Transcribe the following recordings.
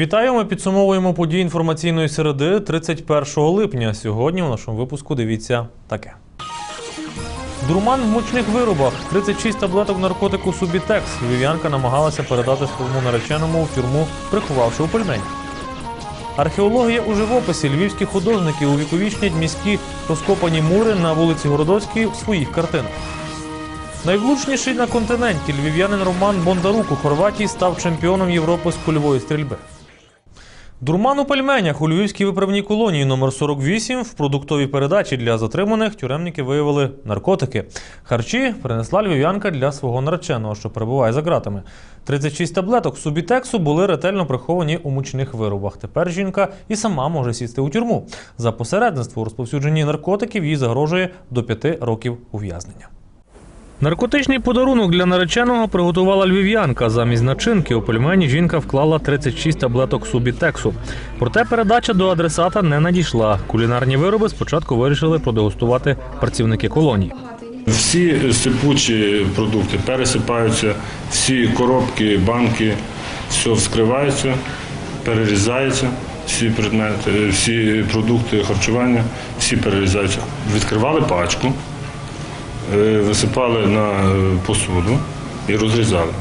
Вітаю! Ми підсумовуємо події інформаційної середи 31 липня. Сьогодні у нашому випуску дивіться таке. Дурман в мучних виробах. 36 таблеток наркотику Субітекс. Львів'янка намагалася передати своєму нареченому в тюрму, приховавши у пельмені. Археологія у живописі. Львівські художники увіковічнять міські розкопані мури на вулиці Городоцькій в своїх картинах. Найвлучніший на континенті львів'янин Роман Бондарук у Хорватії став чемпіоном Європи з кульової стрільби. Дурман у пельменях у львівській виправній колонії номер 48 в продуктовій передачі для затриманих тюремники виявили наркотики. Харчі принесла львів'янка для свого нареченого, що перебуває за ґратами. 36 таблеток субітексу були ретельно приховані у мучних виробах. Тепер жінка і сама може сісти у тюрму. За посередництво у розповсюдженні наркотиків їй загрожує до 5 років ув'язнення. Наркотичний подарунок для нареченого приготувала львів'янка. Замість начинки у пельмені жінка вклала 36 таблеток субітексу. Проте передача до адресата не надійшла. Кулінарні вироби спочатку вирішили продегустувати працівники колонії. Всі сипучі продукти пересипаються, всі коробки, банки, все вскривається, перерізається, всі предмети, всі продукти харчування, всі перерізаються. Відкривали пачку, висипали на е, посуду і розрізали.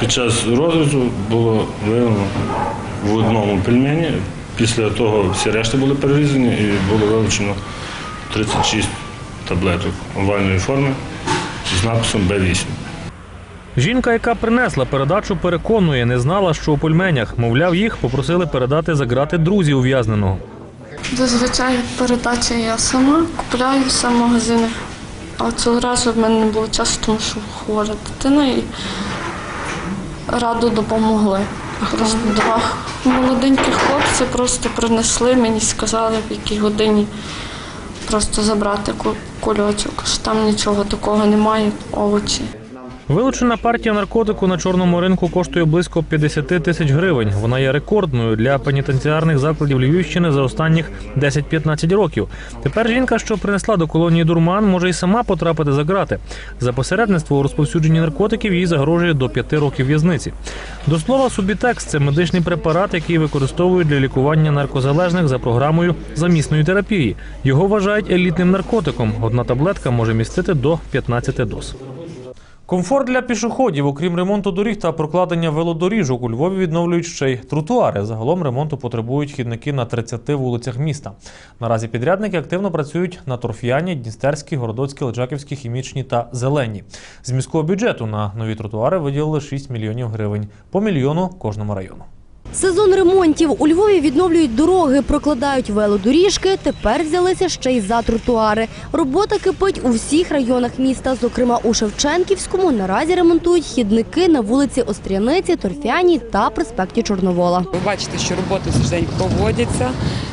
Під час розрізу було виявлено в одному пельмені, після того всі решта були перерізані і було вилучено 36 таблеток овальної форми з написом Б8. Жінка, яка принесла передачу, переконує, не знала, що у пельменях. Мовляв, їх попросили передати за грати друзі ув'язненого. Зазвичай передача я сама купляю все в магазини. А цього разу в мене не було часу, тому що хвора дитина і раду допомогли. Просто два молоденьких хлопці просто принесли мені, сказали, в якій годині просто забрати ку- кульочок. Що там нічого такого немає, овочі. Вилучена партія наркотику на чорному ринку коштує близько 50 тисяч гривень. Вона є рекордною для пенітенціарних закладів Львівщини за останніх 10-15 років. Тепер жінка, що принесла до колонії дурман, може і сама потрапити за грати. За посередництво у розповсюдженні наркотиків їй загрожує до 5 років в'язниці. До слова, субітекс це медичний препарат, який використовують для лікування наркозалежних за програмою замісної терапії. Його вважають елітним наркотиком. Одна таблетка може містити до 15 доз. Комфорт для пішоходів, окрім ремонту доріг та прокладення велодоріжок, у Львові відновлюють ще й тротуари. Загалом ремонту потребують хідники на 30 вулицях міста. Наразі підрядники активно працюють на Торф'яні, Дністерській, Городоцькій, Лежаківській, Хімічній та Зеленій. З міського бюджету на нові тротуари виділили 6 мільйонів гривень по мільйону кожному району. Сезон ремонтів у Львові відновлюють дороги, прокладають велодоріжки. Тепер взялися ще й за тротуари. Робота кипить у всіх районах міста. Зокрема, у Шевченківському наразі ремонтують хідники на вулиці Остряниці, Торфяній та проспекті Чорновола. Ви бачите, що роботи день проводяться.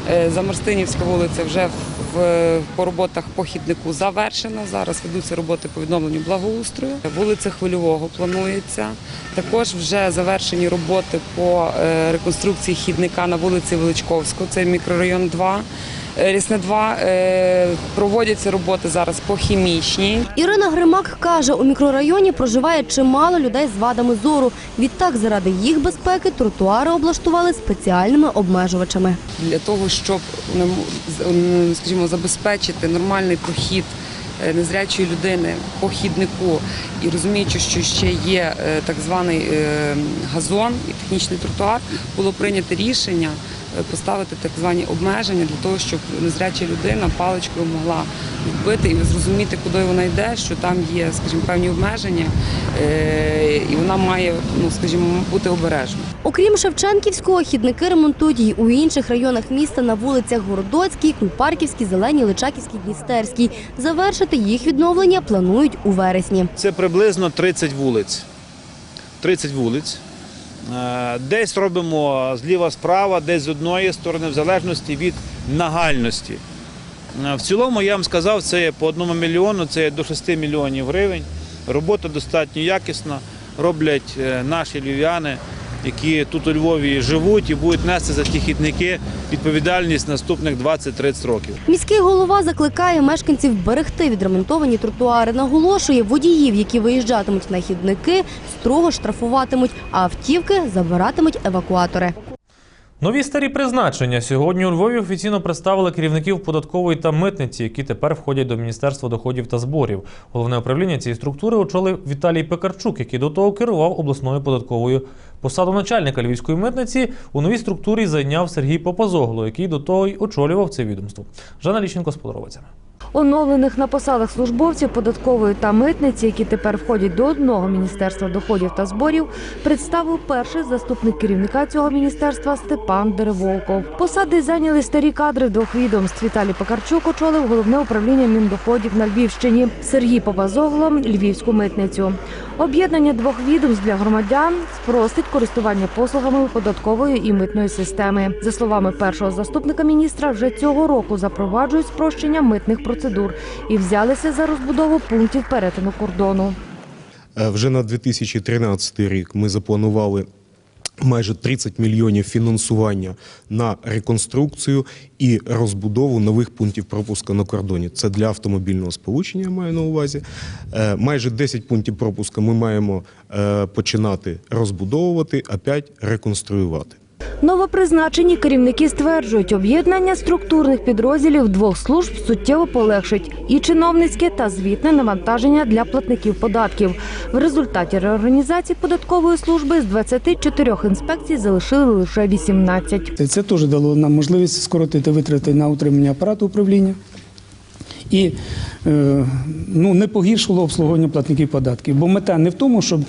За Замарстинівська вулиця вже в, по роботах по хіднику завершена. Зараз ведуться роботи по відновленню благоустрою. Вулиця Хвильового планується. Також вже завершені роботи по е, реконструкції хідника на вулиці Величковського, це мікрорайон 2. Е, Рісне 2. Е, Проводяться роботи зараз по хімічній. Ірина Гримак каже, у мікрорайоні проживає чимало людей з вадами зору. Відтак, заради їх безпеки, тротуари облаштували спеціальними обмежувачами. для того, щоб скажімо, забезпечити нормальний прохід е, незрячої людини по хіднику і розуміючи, що ще є так званий газон і технічний тротуар, було прийнято рішення поставити так звані обмеження для того, щоб незряча людина паличкою могла вбити і зрозуміти, куди вона йде, що там є, скажімо, певні обмеження, е, і вона має, ну скажімо, бути обережною. Окрім Шевченківського, хідники ремонтують й у інших районах міста на вулицях Городоцькій, Кульпарківській, Зеленій, Личаківській, Дністерській. Завершити їх відновлення планують у вересні. Це приблизно 30 вулиць. 30 вулиць. Е, Десь робимо зліва справа, десь з одної сторони, в залежності від нагальності. Е, В цілому, я вам сказав, це по одному мільйону, це до 6 мільйонів гривень. Робота достатньо якісна, роблять е, наші львів'яни. Які тут у Львові живуть і будуть нести за ті хідники відповідальність наступних 20-30 років. Міський голова закликає мешканців берегти відремонтовані тротуари. Наголошує, водіїв, які виїжджатимуть на хідники, строго штрафуватимуть, а автівки забиратимуть евакуатори. Нові старі призначення сьогодні у Львові офіційно представили керівників податкової та митниці, які тепер входять до Міністерства доходів та зборів. Головне управління цієї структури очолив Віталій Пекарчук, який до того керував обласною податковою. Посаду начальника львівської митниці у новій структурі зайняв Сергій Попазогло, який до того й очолював це відомство. Жанна Ліщенко з подробицями. Оновлених на посадах службовців податкової та митниці, які тепер входять до одного міністерства доходів та зборів, представив перший заступник керівника цього міністерства Степан Дереволков. Посади зайняли старі кадри двох відомств. Віталій Покарчук очолив головне управління міндоходів на Львівщині. Сергій Попазогло – львівську митницю. Об'єднання двох відомств для громадян спростить користування послугами податкової і митної системи. За словами першого заступника міністра, вже цього року запроваджують спрощення митних процедур і взялися за розбудову пунктів перетину кордону. Е, Вже на 2013 рік ми запланували майже 30 мільйонів фінансування на реконструкцію і розбудову нових пунктів пропуску на кордоні. Це для автомобільного сполучення, я маю на увазі. Е, Майже 10 пунктів пропуску ми маємо е, починати розбудовувати, а 5 реконструювати. Новопризначені керівники стверджують, об'єднання структурних підрозділів двох служб суттєво полегшить і чиновницьке та звітне навантаження для платників податків. В результаті реорганізації податкової служби з 24 інспекцій залишили лише 18. Це теж дало нам можливість скоротити витрати на утримання апарату управління і е, ну, не погіршило обслуговування платників податків. Бо мета не в тому, щоб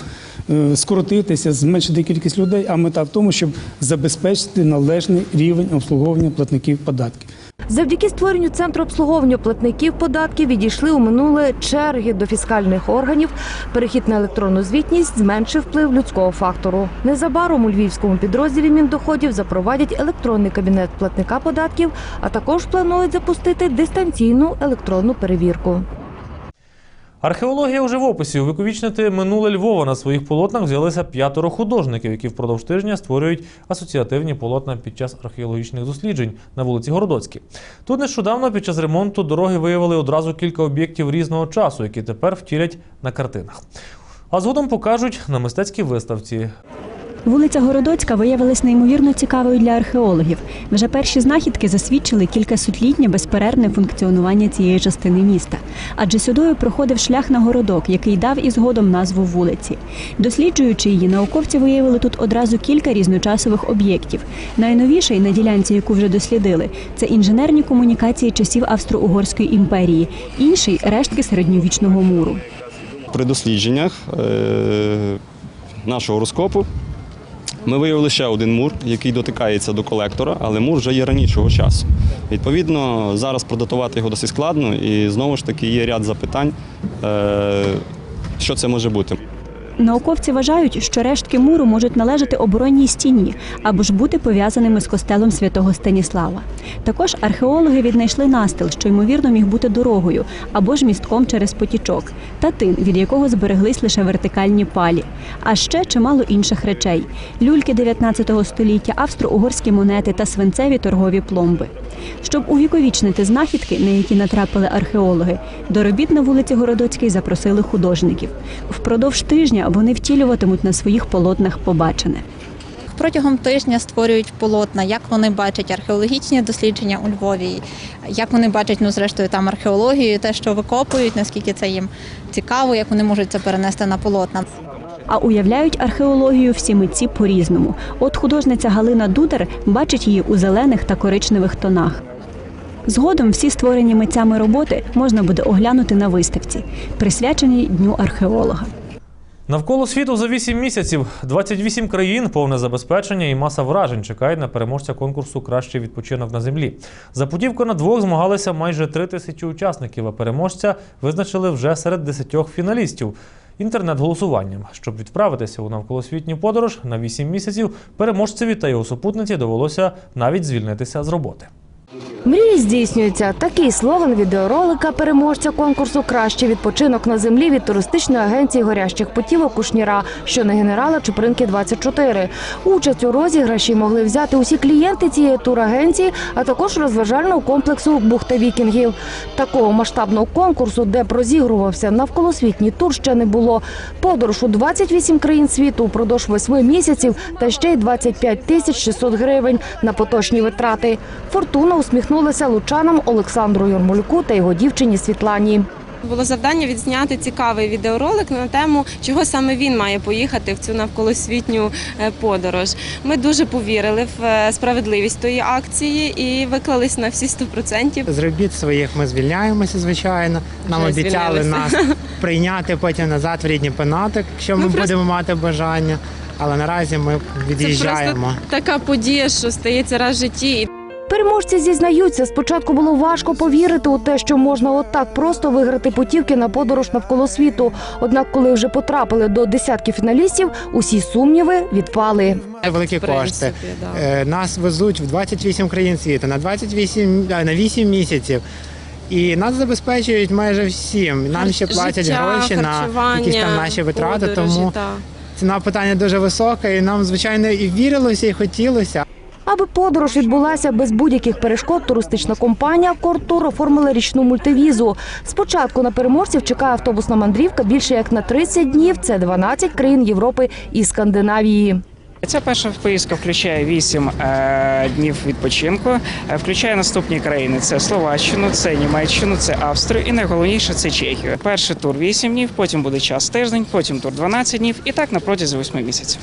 е, скоротитися, зменшити кількість людей, а мета в тому, щоб забезпечити належний рівень обслуговування платників податків. Завдяки створенню центру обслуговування платників податків відійшли у минуле черги до фіскальних органів. Перехід на електронну звітність зменшив вплив людського фактору. Незабаром у львівському підрозділі міндоходів запровадять електронний кабінет платника податків, а також планують запустити дистанційну електронну перевірку. Археологія у живописі увіковічнити минуле Львова на своїх полотнах взялися п'ятеро художників, які впродовж тижня створюють асоціативні полотна під час археологічних досліджень на вулиці Городоцькій. Тут нещодавно під час ремонту дороги виявили одразу кілька об'єктів різного часу, які тепер втілять на картинах. А згодом покажуть на мистецькій виставці. Вулиця Городоцька виявилась неймовірно цікавою для археологів. Вже перші знахідки засвідчили кількасотлітнє безперервне функціонування цієї частини міста. Адже сюдою проходив шлях на городок, який дав і згодом назву вулиці. Досліджуючи її, науковці виявили тут одразу кілька різночасових об'єктів. Найновіший на ділянці, яку вже дослідили, це інженерні комунікації часів Австро-Угорської імперії, інший рештки середньовічного муру. При дослідженнях е, нашого розкопу ми виявили ще один мур, який дотикається до колектора, але мур вже є ранішого часу. Відповідно, зараз продатувати його досить складно, і знову ж таки є ряд запитань, е, що це може бути. Науковці вважають, що рештки муру можуть належати оборонній стіні або ж бути пов'язаними з костелом святого Станіслава. Також археологи віднайшли настил, що ймовірно міг бути дорогою або ж містком через потічок, та тин, від якого збереглись лише вертикальні палі, а ще чимало інших речей: люльки 19 століття, австро-угорські монети та свинцеві торгові пломби. Щоб увіковічнити знахідки, на які натрапили археологи, до робіт на вулиці Городоцькій запросили художників. Впродовж тижня вони втілюватимуть на своїх полотнах побачене. Протягом тижня створюють полотна, як вони бачать археологічні дослідження у Львові, як вони бачать, ну зрештою там археологію, те, що викопують, наскільки це їм цікаво, як вони можуть це перенести на полотна. А уявляють археологію всі митці по-різному. От художниця Галина Дудар бачить її у зелених та коричневих тонах. Згодом всі створені митцями роботи можна буде оглянути на виставці, присвяченій Дню археолога. Навколо світу за 8 місяців 28 країн, повне забезпечення і маса вражень чекають на переможця конкурсу Кращий відпочинок на землі. За путівку на двох змагалися майже три тисячі учасників, а переможця визначили вже серед десятьох фіналістів. Інтернет-голосуванням, щоб відправитися у навколосвітню подорож на 8 місяців, переможцеві та його супутниці довелося навіть звільнитися з роботи. Мрії здійснюються. Такий слоган відеоролика переможця конкурсу Кращий відпочинок на землі від туристичної агенції горящих путівок Кушніра, що на генерала Чупринки 24. Участь у розіграші могли взяти усі клієнти цієї турагенції, а також розважального комплексу Бухта Вікінгів. Такого масштабного конкурсу, де б розігрувався навколосвітній тур, ще не було. Подорож у 28 країн світу упродовж восьми місяців та ще й 25 тисяч 600 гривень на поточні витрати. Фортуна усміхнулася лучанам Олександру Ярмольку та його дівчині Світлані. Було завдання відзняти цікавий відеоролик на тему, чого саме він має поїхати в цю навколосвітню е, подорож. Ми дуже повірили в е, справедливість тої акції і виклались на всі 100%. З робіт своїх ми звільняємося, звичайно. Нам Вже обіцяли нас прийняти потім назад в рідні пенатик, якщо ми, Ми просто- будемо мати бажання. Але наразі ми Це від'їжджаємо. просто така подія, що стається раз в житті. Переможці зізнаються, спочатку було важко повірити у те, що можна отак просто виграти путівки на подорож навколо світу. Однак, коли вже потрапили до десятки фіналістів, усі сумніви відпали. Великі кошти. Е, Нас везуть в 28 країн світу на 28, а, на 8 місяців. І нас забезпечують майже всім. Нам ще платять Життя, гроші на якісь там наші витрати. подорожі, тому та. ціна питання дуже висока, і нам, звичайно, і вірилося, і хотілося. Аби подорож відбулася без будь-яких перешкод, туристична компанія «Кортур» оформила річну мультивізу. Спочатку на переможців чекає автобусна мандрівка більше як на 30 днів. Це 12 країн Європи і Скандинавії. Ця перша поїздка включає 8 е, днів відпочинку, е, включає наступні країни: це Словаччину, це Німеччину, це Австрію і найголовніше це Чехію. Перший тур 8 днів, потім буде час тиждень, потім тур 12 днів і так на протязі 8 місяців.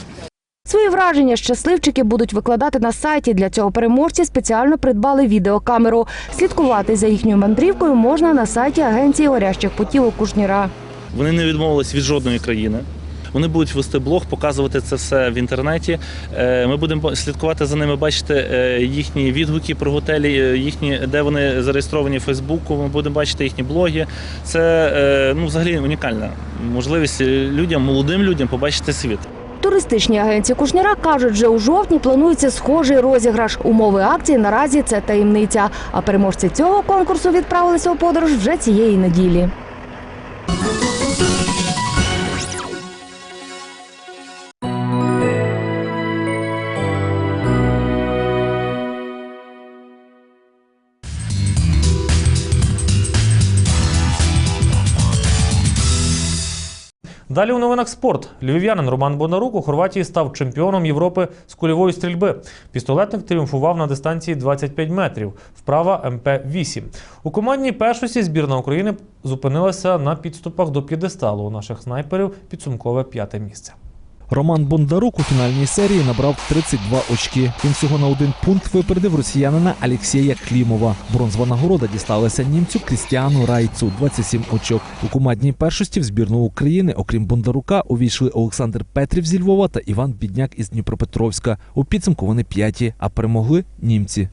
Свої враження щасливчики будуть викладати на сайті. Для цього переможці спеціально придбали відеокамеру. Слідкувати за їхньою мандрівкою можна на сайті агенції горящих путівок Кушніра. Вони не відмовились від жодної країни. Вони будуть вести блог, показувати це все в інтернеті. Е, Ми будемо слідкувати за ними, бачити е, їхні відгуки про готелі, е, їхні, де вони зареєстровані в Фейсбуку. Ми будемо бачити їхні блоги. Це ну, взагалі унікальна можливість людям, молодим людям побачити світ. Туристичні агенції Кушняра кажуть, вже у жовтні планується схожий розіграш. Умови акції наразі це таємниця. А переможці цього конкурсу відправилися у подорож вже цієї неділі. Далі у новинах спорт. Львів'янин Роман Бонарук у Хорватії став чемпіоном Європи з кульової стрільби. Пістолетник тріумфував на дистанції 25 метрів. Вправа МП-8. У командній першості збірна України зупинилася на підступах до п'єдесталу. У наших снайперів підсумкове п'яте місце. Роман Бондарук у фінальній серії набрав 32 очки. Він всього на один пункт випередив росіянина Алексія Клімова. Бронзова нагорода дісталася німцю Крістіану Райцу 27 очок. У командній першості в збірну України, окрім Бондарука, увійшли Олександр Петрів зі Львова та Іван Бідняк із Дніпропетровська. У підсумку вони п'яті, а перемогли німці.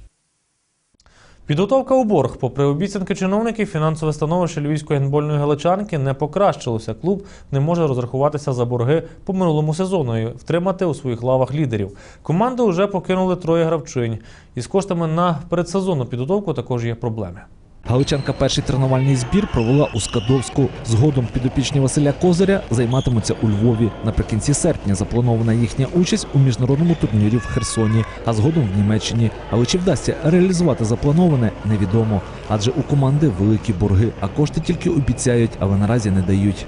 Підготовка у борг. Попри обіцянки чиновників, фінансове становище львівської генбольної галичанки не покращилося. Клуб не може розрахуватися за борги по минулому сезону і втримати у своїх лавах лідерів. Команду вже покинули троє гравчинь. Із коштами на передсезонну підготовку також є проблеми. Галичанка перший тренувальний збір провела у Скадовську. Згодом підопічні Василя Козиря займатимуться у Львові. Наприкінці серпня запланована їхня участь у міжнародному турнірі в Херсоні, а згодом в Німеччині. Але чи вдасться реалізувати заплановане, невідомо. Адже у команди великі борги, а кошти тільки обіцяють, але наразі не дають.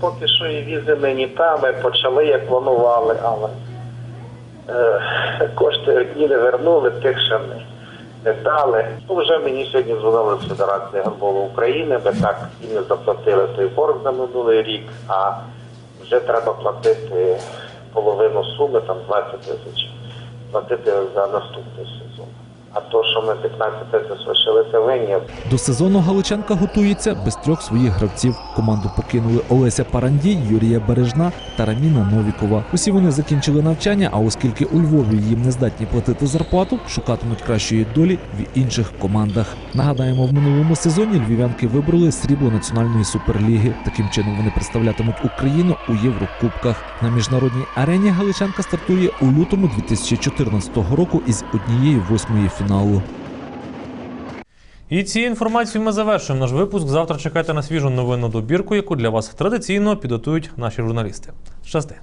Поки що і візи нині та ми почали, як планували, але е, кошти одні не вернули, тих ще не, не дали. Ну, вже мені сьогодні дзвонили з Федерації гандболу України, ми так і не заплатили той борг за минулий рік, а вже треба платити половину суми, там 20 тисяч, платити за наступний сезон. А то, що ми 15 тисяч лишилися винні, До сезону Галичанка готується без трьох своїх гравців. Команду покинули Олеся Парандій, Юрія Бережна та Раміна Новікова. Усі вони закінчили навчання, а оскільки у Львові їм не здатні платити зарплату, шукатимуть кращої долі в інших командах. Нагадаємо, в минулому сезоні львів'янки вибрали срібло національної суперліги. Таким чином вони представлятимуть Україну у Єврокубках. На міжнародній арені Галичанка стартує у лютому 2014 року із однією восьмої фіналу. І цією інформацією ми завершуємо наш випуск. Завтра чекайте на свіжу новинну добірку, яку для вас традиційно підготують наші журналісти. Щасти!